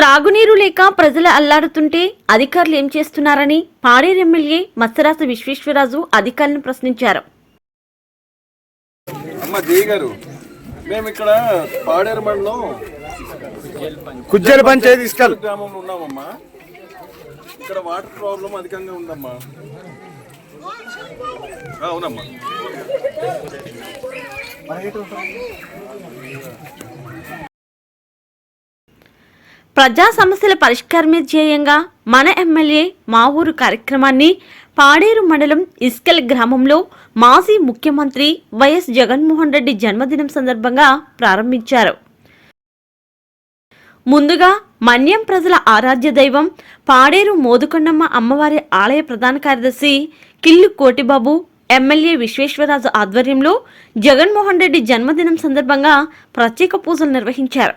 తాగునీరు లేక ప్రజలు అల్లాడుతుంటే అధికారులు ఏం చేస్తున్నారని పాడేరు ఎమ్మెల్యే మత్సరాజు విశ్వేశ్వరరాజు అధికారులను ప్రశ్నించారు. మేము ఇక్కడ పాడేరు మండలం కుజ్జల పంచాయతీ ఇసుకల్ గ్రామంలో ఉన్నామమ్మా. ఇక్కడ వాటర్ ప్రాబ్లం అధికంగా ఉందమ్మా. ఆ, అవునమ్మా. ప్రజా సమస్యల పరిష్కారమే ధ్యేయంగా మన ఎమ్మెల్యే మా ఊరు కార్యక్రమాన్ని పాడేరు మండలం ఇస్కెల్ గ్రామంలో మాజీ ముఖ్యమంత్రి వైఎస్ జగన్మోహన్ రెడ్డి జన్మదినం సందర్భంగా ప్రారంభించారు. ముందుగా మన్యం ప్రజల ఆరాధ్య దైవం పాడేరు మోదుకొండమ్మ అమ్మవారి ఆలయ ప్రధాన కార్యదర్శి కిల్లు కోటిబాబు ఎమ్మెల్యే విశ్వేశ్వరరాజు ఆధ్వర్యంలో జగన్మోహన్ రెడ్డి జన్మదినం సందర్భంగా ప్రత్యేక పూజలు నిర్వహించారు.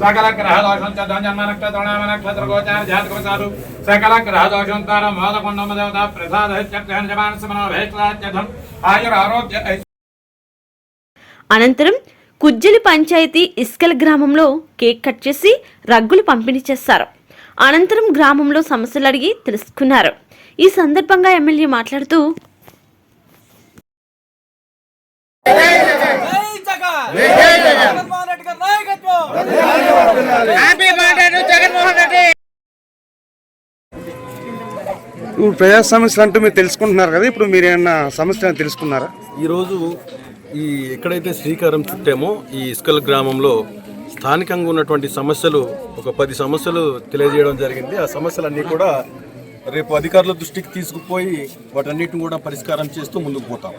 సకల గ్రహ దోషం జన్మ నక్షత్ర నక్షత్ర గోచార జాతక సాధు సకల గ్రహ దోషం తార మోదకొండమ దేవత ప్రసాద జమాన సమన భేత్యం ఆయుర ఆరోగ్య అనంతరం కుజ్జలి పంచాయతీ ఇస్కల్ గ్రామంలో కేక్ కట్ చేసి రగ్గులు పంపిణీ చేస్తారు. అనంతరం గ్రామంలో సమస్యలు అడిగి తెలుసుకున్నారు. ఈ సందర్భంగా ఎమ్మెల్యే మాట్లాడుతూ ఇప్పుడు ప్రజా సమస్యలు అంటూ మీరు తెలుసుకుంటున్నారు కదా ఇప్పుడు మీరు ఏమన్నా సమస్య తెలుసుకున్నారా? ఈరోజు ఈ ఎక్కడైతే శ్రీకారం చుట్టామో ఈ ఇస్కల్ గ్రామంలో స్థానికంగా ఉన్నటువంటి సమస్యలు ఒక పది సమస్యలు తెలియజేయడం జరిగింది. ఆ సమస్యలన్నీ కూడా రేపు అధికారుల దృష్టికి తీసుకుపోయి వాటన్నిటిని కూడా పరిష్కారం చేస్తూ ముందుకు పోతాం.